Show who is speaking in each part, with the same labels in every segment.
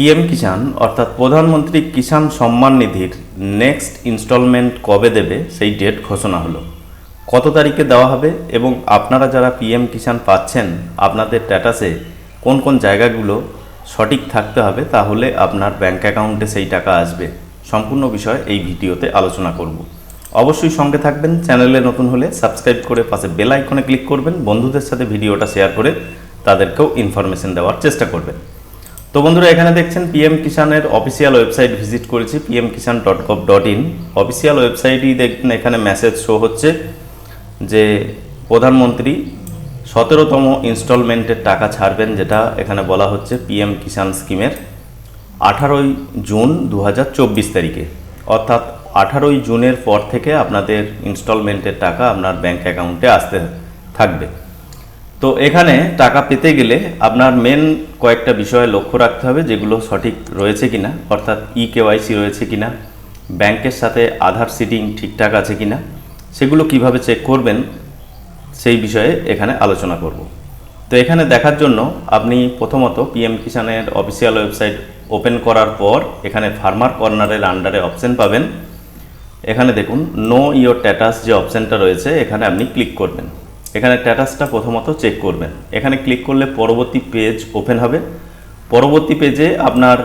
Speaker 1: PM কিষাণ, অর্থাৎ প্রধানমন্ত্রী Kisan Samman নিধির next instalment কবে দেবে সেই ডেট ঘোষণা হলো। কত তারিখে দেওয়া হবে এবং আপনারা যারা পিএম কিষাণ পাচ্ছেন, আপনাদের স্ট্যাটাসে কোন কোন জায়গাগুলো সঠিক থাকতে হবে তাহলে আপনার ব্যাঙ্ক অ্যাকাউন্টে সেই টাকা আসবে। সম্পূর্ণ বিষয় এই ভিডিওতে আলোচনা করব। অবশ্যই সঙ্গে থাকবেন, চ্যানেলে নতুন হলে সাবস্ক্রাইব করে পাশে বেল আইকনে ক্লিক করবেন, বন্ধুদের সাথে ভিডিওটা শেয়ার করে তাদেরকেও ইনফরমেশন দেওয়ার চেষ্টা করবেন। তো বন্ধুরা, এখানে দেখছেন পিএম কিষানের অফিসিয়াল ওয়েবসাইট ভিজিট করেছি PM Kisan dot gov dot in official ওয়েবসাইটই দেখবেন এখানে মেসেজ শো হচ্ছে যে প্রধানমন্ত্রী সতেরোতম ইনস্টলমেন্টের টাকা ছাড়বেন, যেটা এখানে বলা হচ্ছে পিএম কিষাণ স্কিমের আঠারোই জুন দু হাজার চব্বিশ তারিখে। অর্থাৎ আঠারোই জুনের পর থেকে আপনাদের ইনস্টলমেন্টের টাকা আপনার ব্যাংক অ্যাকাউন্টে আসতে থাকবে। তো এখানে টাকা পেতে গেলে আপনার মেন কয়েকটা বিষয়ে লক্ষ্য রাখতে হবে, যেগুলো সঠিক রয়েছে কিনা, অর্থাৎ ই কেওয়াইসি রয়েছে কিনা, ব্যাংকের সাথে আধার সিটিং ঠিকঠাক আছে কিনা, সেগুলো কীভাবে চেক করবেন, সেই বিষয়ে এখানে আলোচনা করব। তো এখানে দেখার জন্য আপনি প্রথমত পিএম কিষানের অফিসিয়াল ওয়েবসাইট ওপেন করার পর এখানে ফার্মার কর্নারের আন্ডারে অপশন পাবেন। এখানে দেখুন নো ইয়োর স্ট্যাটাস যে অপশানটা রয়েছে, এখানে আপনি ক্লিক করবেন। এখানে স্ট্যাটাসটা প্রথমত চেক করবেন। এখানে ক্লিক করলে পরবর্তী পেজ ওপেন হবে। পরবর্তী পেজে আপনার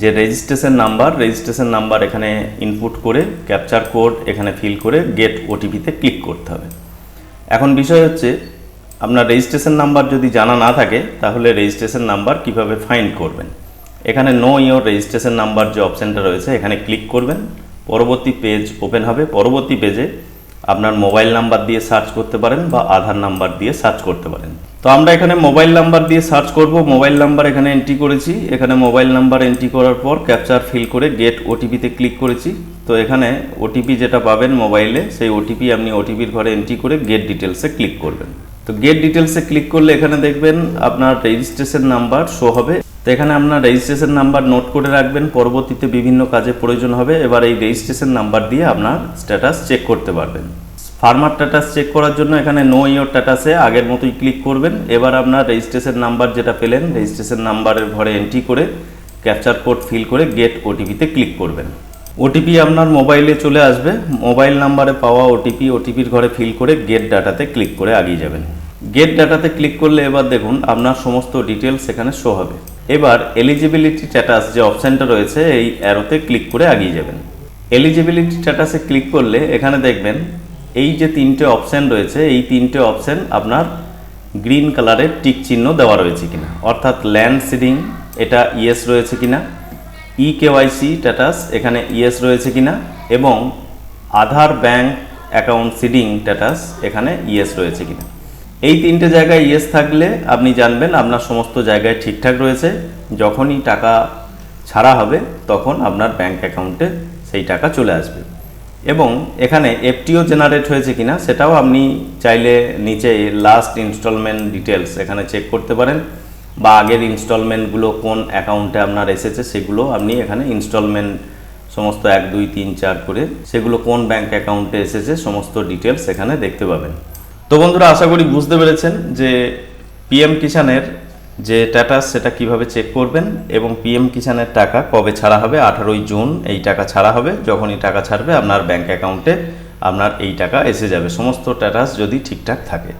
Speaker 1: যে রেজিস্ট্রেশন নাম্বার রেজিস্ট্রেশন নাম্বার এখানে ইনপুট করে ক্যাপচার কোড এখানে ফিল করে গেট ওটিপিতে ক্লিক করতে হবে। এখন বিষয় হচ্ছে, আপনার রেজিস্ট্রেশন নাম্বার যদি জানা না থাকে, তাহলে রেজিস্ট্রেশন নাম্বার কীভাবে ফাইন্ড করবেন? এখানে নো ইয়োর রেজিস্ট্রেশন নাম্বার যে অপশানটা রয়েছে, এখানে ক্লিক করবেন। পরবর্তী পেজ ওপেন হবে। পরবর্তী পেজে আপনার মোবাইল নাম্বার দিয়ে সার্চ করতে পারেন বা আধার নাম্বার দিয়ে সার্চ করতে পারেন। তো আমরা এখানে মোবাইল নাম্বার দিয়ে সার্চ করব। মোবাইল নাম্বার এখানে এন্ট্রি করেছি। এখানে মোবাইল নাম্বার এন্ট্রি করার পর ক্যাপচার ফিল করে গেট ওটিপিতে ক্লিক করেছি। তো এখানে ওটিপি যেটা পাবেন মোবাইলে, সেই ওটিপি আপনি ওটিপির ঘরে এন্ট্রি করে গেট ডিটেলসে ক্লিক করবেন। তো গেট ডিটেলসে ক্লিক করলে এখানে দেখবেন আপনার রেজিস্ট্রেশন নাম্বার শো হবে। তো এখানে আপনার রেজিস্ট্রেশন নাম্বার নোট করে রাখবেন, পরবর্তীতে বিভিন্ন কাজে প্রয়োজন হবে, এবার এই রেজিস্ট্রেশন নাম্বার দিয়ে আপনার স্ট্যাটাস চেক করতে পারবেন। ফার্মার স্ট্যাটাস চেক করার জন্য এখানে নো ইয়োর স্ট্যাটাসে আগের মতোই ক্লিক করবেন। এবার আপনার রেজিস্ট্রেশন নাম্বার যেটা পেলেন রেজিস্ট্রেশন নাম্বারের ঘরে এন্ট্রি করে ক্যাপচার কোড ফিল করে গেট ওটিপিতে ক্লিক করবেন। ওটিপি আপনার মোবাইলে চলে আসবে মোবাইল নাম্বারে পাওয়া ওটিপি ওটিপির ঘরে ফিল করে গেট ডাটাতে ক্লিক করে আগিয়ে যাবেন। গেট ডাটাতে ক্লিক করলে এবার দেখুন আপনার সমস্ত ডিটেলস এখানে শো হবে। এবার এলিজিবিলিটি স্ট্যাটাস যে অপশানটা রয়েছে, এই অ্যারোতে ক্লিক করে আগিয়ে যাবেন। এলিজিবিলিটি স্ট্যাটাসে ক্লিক করলে এখানে দেখবেন এই যে তিনটে অপশান রয়েছে, এই তিনটে অপশান আপনার গ্রিন কালারের টিক চিহ্ন দেওয়া রয়েছে কিনা। অর্থাৎ ল্যান্ড সিডিং এটা ইয়েস রয়েছে কিনা। ই কেওয়াইসি স্ট্যাটাস এখানে ইয়েস রয়েছে কিনা। এবং Aadhaar bank account seeding status এখানে ইয়েস রয়েছে কিনা। এই তিনটে জায়গায় ইয়েস থাকলে আপনি জানবেন আপনার সমস্ত জায়গায় ঠিকঠাক রয়েছে। যখনই টাকা ছাড়া হবে, তখন আপনার ব্যাংক অ্যাকাউন্টে সেই টাকা চলে আসবে। এবং এখানে এফটিও জেনারেট হয়েছে কিনা, সেটাও আপনি চাইলে নিচে লাস্ট ইনস্টলমেন্ট ডিটেলস এখানে চেক করতে পারেন। বা আগের ইনস্টলমেন্টগুলো কোন অ্যাকাউন্টে আপনার এসেছে, সেগুলো আপনি এখানে ইনস্টলমেন্ট সমস্ত এক, দুই, তিন, চার করে সেগুলো কোন ব্যাংক অ্যাকাউন্টে এসেছে, সমস্ত ডিটেলস এখানে দেখতে পাবেন। তো বন্ধুরা, আশা করি বুঝতে পেরেছেন যে পিএম কিষানের যে স্ট্যাটাস সেটা কীভাবে চেক করবেন এবং পিএম কিষানের টাকা কবে ছাড়া হবে? আঠারোই জুন এই টাকা ছাড়া হবে। যখনই টাকা ছাড়বে, আপনার ব্যাঙ্ক অ্যাকাউন্টে আপনার এই টাকা এসে যাবে। সমস্ত স্ট্যাটাস যদি ঠিকঠাক থাকে।